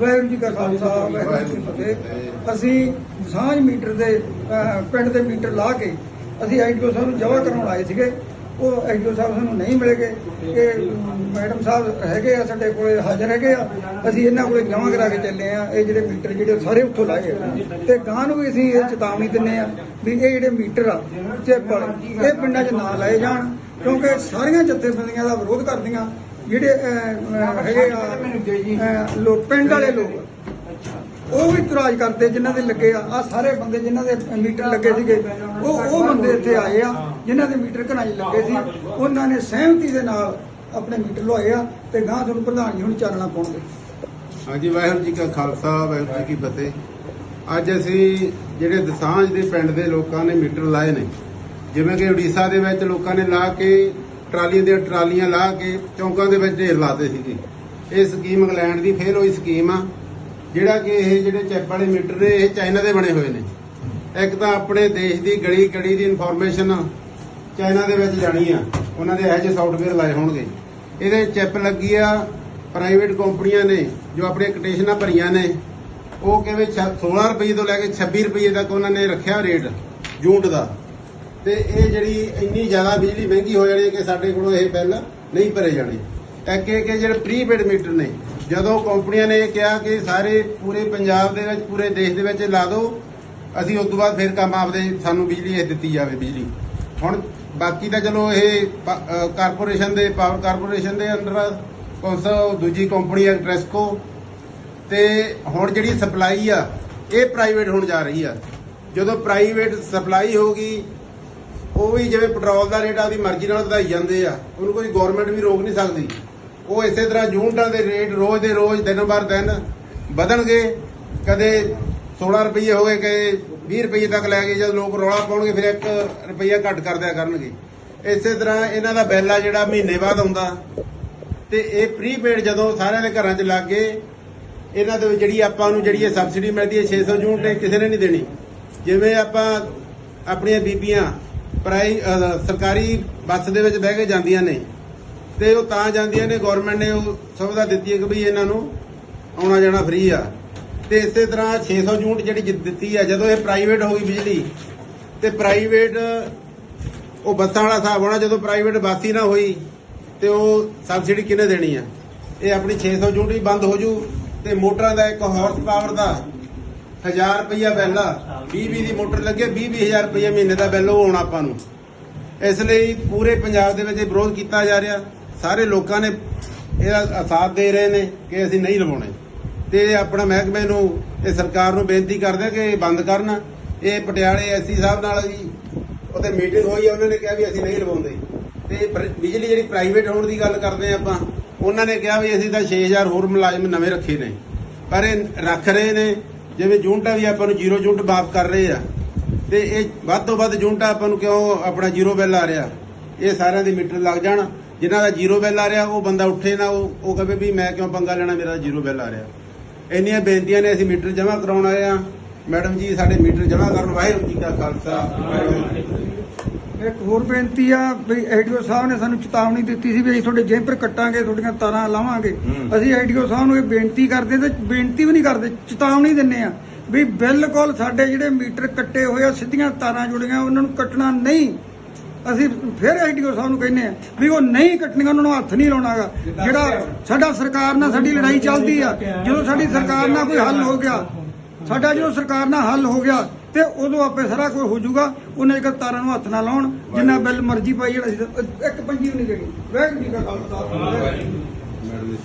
ਵਾਹਿਗੁਰੂ ਜੀ ਕਾ ਖਾਲਸਾ, ਵਾਹਿਗੁਰੂ ਜੀ ਕੀ ਫਤਿਹ। ਅਸੀਂ ਸਾਂਝ ਮੀਟਰ ਦੇ ਪਿੰਡ ਦੇ ਮੀਟਰ ਲਾ ਕੇ ਅਸੀਂ ਐਡੀਓ ਸਾਹਿਬ ਨੂੰ ਜਮ੍ਹਾਂ ਕਰਾਉਣ ਆਏ ਸੀਗੇ। ਉਹ ਐਡੀਓ ਸਾਹਿਬ ਸਾਨੂੰ ਨਹੀਂ ਮਿਲ ਗਏ। ਕਿ ਮੈਡਮ ਸਾਹਿਬ ਹੈਗੇ ਆ, ਸਾਡੇ ਕੋਲੇ ਹਾਜ਼ਰ ਹੈਗੇ ਆ। ਅਸੀਂ ਇਹਨਾਂ ਕੋਲੇ ਜਮ੍ਹਾਂ ਕਰਾ ਕੇ ਚੱਲੇ ਆ। ਇਹ ਜਿਹੜੇ ਮੀਟਰ ਜਿਹੜੇ ਸਾਰੇ ਉੱਥੋਂ ਲਾਏ ਤੇ ਗਾਂ ਨੂੰ ਵੀ ਅਸੀਂ ਇਹ ਚੇਤਾਵਨੀ ਦਿੰਨੇ ਆ ਵੀ ਇਹ ਜਿਹੜੇ ਮੀਟਰ ਆ ਚੈੱਕ ਇਹ ਪਿੰਡਾਂ 'ਚ ਨਾ ਲਾਏ ਜਾਣ, ਕਿਉਂਕਿ ਸਾਰੀਆਂ ਜਥੇਬੰਦੀਆਂ ਦਾ ਵਿਰੋਧ ਕਰਦੀਆਂ। ਜਿਹੜੇ ਹੈਗੇ ਆ ਲੋਕ, ਪਿੰਡ ਵਾਲੇ ਲੋਕ, ਉਹ ਵੀ ਇਤਰਾਜ਼ ਕਰਦੇ ਜਿਨ੍ਹਾਂ ਦੇ ਲੱਗੇ ਆ। ਆ ਸਾਰੇ ਬੰਦੇ ਜਿਨ੍ਹਾਂ ਦੇ ਮੀਟਰ ਲੱਗੇ ਸੀਗੇ, ਉਹ ਉਹ ਬੰਦੇ ਇੱਥੇ ਆਏ ਆ, ਜਿਨ੍ਹਾਂ ਦੇ ਮੀਟਰ ਘਰਾਂ ਲੱਗੇ ਸੀ। ਉਹਨਾਂ ਨੇ ਸਹਿਮਤੀ ਦੇ ਨਾਲ ਆਪਣੇ ਮੀਟਰ ਲਵਾਏ ਆ ਤੇ ਗਾਂ ਤੁਹਾਨੂੰ ਪ੍ਰਧਾਨ ਜੀ ਹੁਣ ਚਾਨਣਾ ਪਾਉਣਗੇ। ਹਾਂਜੀ, ਵਾਹਿਗੁਰੂ ਜੀ ਕਾ ਖਾਲਸਾ, ਵਾਹਿਗੁਰੂ ਜੀ ਕੀ ਫਤਿਹ। ਅੱਜ ਅਸੀਂ ਜਿਹੜੇ ਦਸਾਂਝ ਦੇ ਪਿੰਡ ਦੇ ਲੋਕਾਂ ਨੇ ਮੀਟਰ ਲਾਏ ਨੇ, ਜਿਵੇਂ ਕਿ ਉੜੀਸਾ ਦੇ ਵਿੱਚ ਲੋਕਾਂ ਨੇ ਲਾ ਕੇ ਟਰਾਲੀਆਂ ਦੀਆਂ ਟਰਾਲੀਆਂ ਲਾ ਕੇ ਚੌਂਕਾਂ ਦੇ ਵਿੱਚ ਢੇਰ ਲਾਤੇ ਸੀਗੇ। ਇਹ ਸਕੀਮ ਇੰਗਲੈਂਡ ਦੀ ਫੇਲ ਹੋਈ ਸਕੀਮ ਆ। ਜਿਹੜਾ ਕਿ ਇਹ ਜਿਹੜੇ ਚੈਪ ਵਾਲੇ ਮੀਟਰ ਨੇ, ਇਹ ਚਾਈਨਾ ਦੇ ਬਣੇ ਹੋਏ ਨੇ। ਇੱਕ ਤਾਂ ਆਪਣੇ ਦੇਸ਼ ਦੀ ਗਲੀ ਗਲੀ ਦੀ ਇਨਫੋਰਮੇਸ਼ਨ ਚਾਈਨਾ ਦੇ ਵਿੱਚ ਜਾਣੀ ਆ। ਉਹਨਾਂ ਦੇ ਇਹੋ ਜਿਹੇ ਸੌਫਟਵੇਅਰ ਲਾਏ ਹੋਣਗੇ। ਇਹਦੇ ਚਿਪ ਲੱਗੀ ਆ ਪ੍ਰਾਈਵੇਟ ਕੰਪਨੀਆਂ ਨੇ, ਜੋ ਆਪਣੀਆਂ ਕਟੇਸ਼ਨਾਂ ਭਰੀਆਂ ਨੇ, ਉਹ ਕਿਵੇਂ 16 ਰੁਪਏ ਤੋਂ ਲੈ ਕੇ 26 ਰੁਪਏ ਤੱਕ ਉਹਨਾਂ ਨੇ ਰੱਖਿਆ ਰੇਟ ਯੂਨਿਟ ਦਾ। ਤੇ ਇਹ ਜਿਹੜੀ ਇੰਨੀ ਜ਼ਿਆਦਾ ਬਿਜਲੀ ਮਹਿੰਗੀ ਹੋ ਜਾਣੀ ਹੈ ਕਿ ਸਾਡੇ ਕੋਲੋਂ ਇਹ ਬਿੱਲ ਨਹੀਂ ਭਰੇ ਜਾਣੇ। ਇੱਕ ਕਿ ਜਿਹੜੇ ਪ੍ਰੀਪੇਡ ਮੀਟਰ ਨੇ, ਜਦੋਂ ਕੰਪਨੀਆਂ ਨੇ ਇਹ ਕਿਹਾ ਕਿ ਸਾਰੇ ਪੂਰੇ ਪੰਜਾਬ ਦੇ ਵਿੱਚ, ਪੂਰੇ ਦੇਸ਼ ਦੇ ਵਿੱਚ ਇਹ ਲਾ ਦਿਓ, ਅਸੀਂ ਉਸ ਤੋਂ ਬਾਅਦ ਫਿਰ ਕੰਮ ਆਪਦੇ ਸਾਨੂੰ ਬਿਜਲੀ ਇਹ ਦਿੱਤੀ ਜਾਵੇ ਬਿਜਲੀ। ਹੁਣ ਬਾਕੀ ਤਾਂ ਚਲੋ ਇਹ ਕਾਰਪੋਰੇਸ਼ਨ ਦੇ, ਪਾਵਰ ਕਾਰਪੋਰੇਸ਼ਨ ਦੇ ਅੰਡਰ ਕੋਸਾ ਦੂਜੀ ਕੰਪਨੀ ਹੈ ਟ੍ਰੈਸਕੋ। ਤੇ ਹੁਣ ਜਿਹੜੀ ਸਪਲਾਈ ਆ, ਇਹ ਪ੍ਰਾਈਵੇਟ ਹੋਣ ਜਾ ਰਹੀ ਆ। ਜਦੋਂ ਪ੍ਰਾਈਵੇਟ ਸਪਲਾਈ ਹੋਗੀ ਉਹ ਵੀ ਜਿਵੇਂ ਪੈਟਰੋਲ ਦਾ ਰੇਟ ਆਪਦੀ ਮਰਜ਼ੀ ਨਾਲ ਵਧਾਈ ਜਾਂਦੇ ਆ, ਉਹਨੂੰ ਕੋਈ ਗਵਰਨਮੈਂਟ ਵੀ ਰੋਕ ਨਹੀਂ ਸਕਦੀ। ਉਹ ਇਸੇ ਤਰ੍ਹਾਂ ਯੂਨਿਟਾਂ ਦੇ ਰੇਟ ਰੋਜ਼ ਦੇ ਰੋਜ਼, ਦਿਨ ਬਰ ਦਿਨ ਵਧਣਗੇ। ਕਦੇ 16 ਰੁਪਏ ਹੋ ਗਏ, ਕਦੇ 20 ਰੁਪਏ ਤੱਕ ਲੈ ਗਏ, ਜਦ ਲੋਕ ਰੌਲਾ ਪਾਉਣਗੇ, ਫਿਰ 1 ਰੁਪਈਆ ਘੱਟ ਕਰ ਦਿਆ ਕਰਨਗੇ। ਇਸੇ ਤਰ੍ਹਾਂ ਇਹਨਾਂ ਦਾ ਬਿੱਲ ਆ ਜਿਹੜਾ ਮਹੀਨੇ ਬਾਅਦ ਆਉਂਦਾ। ਤੇ ਇਹ ਪ੍ਰੀਪੇਡ ਜਦੋਂ ਸਾਰਿਆਂ ਦੇ ਘਰਾਂ 'ਚ ਲੱਗ ਗਏ, ਇਹਨਾਂ ਦੇ ਜਿਹੜੀ ਆਪਾਂ ਨੂੰ ਜਿਹੜੀ ਇਹ ਸਬਸਿਡੀ ਮਿਲਦੀ ਹੈ 600 ਯੂਨਿਟ ਕਿਸੇ ਨੇ ਨਹੀਂ ਦੇਣੀ। ਜਿਵੇਂ ਆਪਾਂ ਆਪਣੀਆਂ ਬੀਬੀਆਂ ਪ੍ਰਾਈ ਸਰਕਾਰੀ ਬੱਸ ਦੇ ਵਿੱਚ ਬਹਿ ਕੇ ਜਾਂਦੀਆਂ ਨੇ। ਤੇ ਉਹ ਤਾਂ ਜਾਂਦੀਆਂ ਨੇ ਗਵਰਨਮੈਂਟ ਨੇ ਉਹ ਸੁਵਿਧਾ ਦਿੱਤੀ ਹੈ ਕਿ ਵੀ ਇਹਨਾਂ ਨੂੰ ਆਉਣਾ ਜਾਣਾ ਫ੍ਰੀ ਆ। ਤੇ ਇਸੇ ਤਰ੍ਹਾਂ 600 ਯੂਨਿਟ ਜਿਹੜੀ ਦਿੱਤੀ ਆ, ਜਦੋਂ ਇਹ ਪ੍ਰਾਈਵੇਟ ਹੋ ਗਈ ਬਿਜਲੀ, ਤੇ ਪ੍ਰਾਈਵੇਟ ਉਹ ਬੱਸਾਂ ਵਾਲਾ ਹਿਸਾਬ ਹੋਣਾ, ਜਦੋਂ ਪ੍ਰਾਈਵੇਟ ਬੱਸ ਹੀ ਨਾ ਹੋਈ, ਤੇ ਉਹ ਸਬਸਿਡੀ ਕਿਹਨੇ ਦੇਣੀ ਆ? ਇਹ ਆਪਣੀ 600 ਯੂਨਿਟ ਹੀ ਬੰਦ ਹੋ ਜੂ, ਤੇ ਮੋਟਰਾਂ ਦਾ ਇੱਕ ਹਾਰਸ ਪਾਵਰ ਦਾ 1000 ਰੁਪਈਆ ਬਿੱਲ ਆ। 20 20 ਦੀ ਮੋਟਰ ਲੱਗੇ 20 20000 ਰੁਪਈਆ ਮਹੀਨੇ ਦਾ ਬਿੱਲ ਉਹ ਆਉਣਾ ਆਪਾਂ ਨੂੰ। ਇਸ ਲਈ ਪੂਰੇ ਪੰਜਾਬ ਦੇ ਵਿੱਚ ਇਹ ਵਿਰੋਧ ਕੀਤਾ ਜਾ ਰਿਹਾ। ਸਾਰੇ ਲੋਕਾਂ ਨੇ ਇਹਦਾ ਸਾਥ ਦੇ ਰਹੇ ਨੇ ਕਿ ਅਸੀਂ ਨਹੀਂ ਲਵਾਉਣੇ। ਤੇ ਆਪਣਾ ਮਹਿਕਮੇ ਨੂੰ, ਇਹ ਸਰਕਾਰ ਨੂੰ ਬੇਨਤੀ ਕਰਦੇ ਆ ਕਿ ਇਹ ਬੰਦ ਕਰਨ। ਇਹ ਪਟਿਆਲੇ ਐਸਸੀ ਸਾਹਿਬ ਨਾਲ ਜੀ ਉੱਥੇ ਮੀਟਿੰਗ ਹੋਈ ਆ, ਉਹਨਾਂ ਨੇ ਕਿਹਾ ਵੀ ਅਸੀਂ ਨਹੀਂ ਲਵਾਉਂਦੇ। ਤੇ ਪਰ- ਬਿਜਲੀ ਜਿਹੜੀ ਪ੍ਰਾਈਵੇਟ ਹੋਣ ਦੀ ਗੱਲ ਕਰਦੇ ਆ ਆਪਾਂ, ਉਹਨਾਂ ਨੇ ਕਿਹਾ ਵੀ ਅਸੀਂ ਤਾਂ 6000 ਹੋਰ ਮੁਲਾਜ਼ਮ ਨਵੇਂ ਰੱਖੇ ਨੇ। ਪਰ ਇਹ ਰੱਖ ਰਹੇ ਨੇ ਜਿਵੇਂ ਯੂਨਿਟਾਂ ਵੀ ਆਪਾਂ ਨੂੰ ਜ਼ੀਰੋ ਯੂਨਿਟ ਮਾਫ ਕਰ ਰਹੇ ਆ, ਤੇ ਇਹ ਵੱਧ ਤੋਂ ਵੱਧ ਯੂਨਿਟਾਂ ਆਪਾਂ ਨੂੰ ਕਿਉਂ ਆਪਣਾ ਜ਼ੀਰੋ ਬਿੱਲ ਆ ਰਿਹਾ? ਇਹ ਸਾਰਿਆਂ ਦੇ ਮੀਟਰ ਲੱਗ ਜਾਣ। ਜਿਨ੍ਹਾਂ ਦਾ ਜ਼ੀਰੋ ਬਿੱਲ ਆ ਰਿਹਾ, ਉਹ ਬੰਦਾ ਉੱਠੇ ਨਾ, ਉਹ ਉਹ ਕਹੇ ਵੀ ਮੈਂ ਕਿਉਂ ਪੰਗਾ ਲੈਣਾ, ਮੇਰਾ ਜ਼ੀਰੋ ਬਿੱਲ ਆ ਰਿਹਾ। ਇੰਨੀਆਂ ਬੇਨਤੀਆਂ ਨੇ, ਅਸੀਂ ਮੀਟਰ ਜਮ੍ਹਾਂ ਕਰਾਉਣ ਆਏ ਆ। ਮੈਡਮ ਜੀ, ਸਾਡੇ ਮੀਟਰ ਜਮ੍ਹਾਂ ਕਰਨ ਵਾਹਿਗੁਰੂ ਜੀ ਕਾ ਖਾਲਸਾ, ਵਾਹਿਗੁਰੂ ਜੀ ਇੱਕ ਹੋਰ ਬੇਨਤੀ ਆ ਵੀ ਐਡੀਓ ਸਾਹਿਬ ਨੇ ਸਾਨੂੰ ਚੇਤਾਵਨੀ ਦਿੱਤੀ ਸੀ ਵੀ ਅਸੀਂ ਤੁਹਾਡੇ ਜੇਪਰ ਕੱਟਾਂਗੇ ਤੁਹਾਡੀਆਂ ਤਾਰਾਂ ਲਾਵਾਂਗੇ। ਅਸੀਂ ਐਡੀਓ ਸਾਹਿਬ ਨੂੰ ਇਹ ਬੇਨਤੀ ਕਰਦੇ ਤੇ ਬੇਨਤੀ ਵੀ ਨਹੀਂ ਕਰਦੇ ਚੇਤਾਵਨੀ ਦਿੰਨੇ ਆ ਵੀ ਬਿਲਕੁਲ ਸਾਡੇ ਜਿਹੜੇ ਮੀਟਰ ਕੱਟੇ ਹੋਏ ਆ ਸਿੱਧੀਆਂ ਤਾਰਾਂ ਜੁੜੀਆਂ ਉਹਨਾਂ ਨੂੰ ਕੱਟਣਾ ਨਹੀਂ। ਅਸੀਂ ਫਿਰ ਐਡੀਓ ਸਾਹਿਬ ਨੂੰ ਕਹਿੰਨੇ ਆ ਵੀ ਉਹ ਨਹੀਂ ਕੱਟਣੀਆਂ ਉਹਨਾਂ ਨੂੰ ਹੱਥ ਨਹੀਂ ਲਾਉਣਾਗਾ। ਜਿਹੜਾ ਸਾਡਾ ਸਰਕਾਰ ਨਾਲ ਸਾਡੀ ਲੜਾਈ ਚੱਲਦੀ ਆ ਜਦੋਂ ਸਾਡੀ ਸਰਕਾਰ ਨਾਲ ਕੋਈ ਹੱਲ ਹੋ ਗਿਆ ਸਾਡਾ ਜਦੋਂ ਸਰਕਾਰ ਨਾਲ ਹੱਲ ਹੋ ਗਿਆ ਤੇ ਉਦੋਂ ਆਪੇ ਸਾਰਾ ਕੁਝ ਹੋ ਜਾਊਗਾ। ਉਹਨੇ ਇੱਕ ਤਾਰਾਂ ਨੂੰ ਹੱਥ ਨਾ ਲਾਉਣ ਜਿੰਨਾ ਬਿੱਲ ਮਰਜ਼ੀ ਪਾਈ ਜਿਹੜਾ ਇੱਕ ਪੰਜੀ ਵੀ ਨਹੀਂ ਦੇਣੀ। ਵਾਹਿਗੁਰੂ ਜੀ ਕਾ ਖਾਲਸਾ। ਮੈਡਮ ਜੀ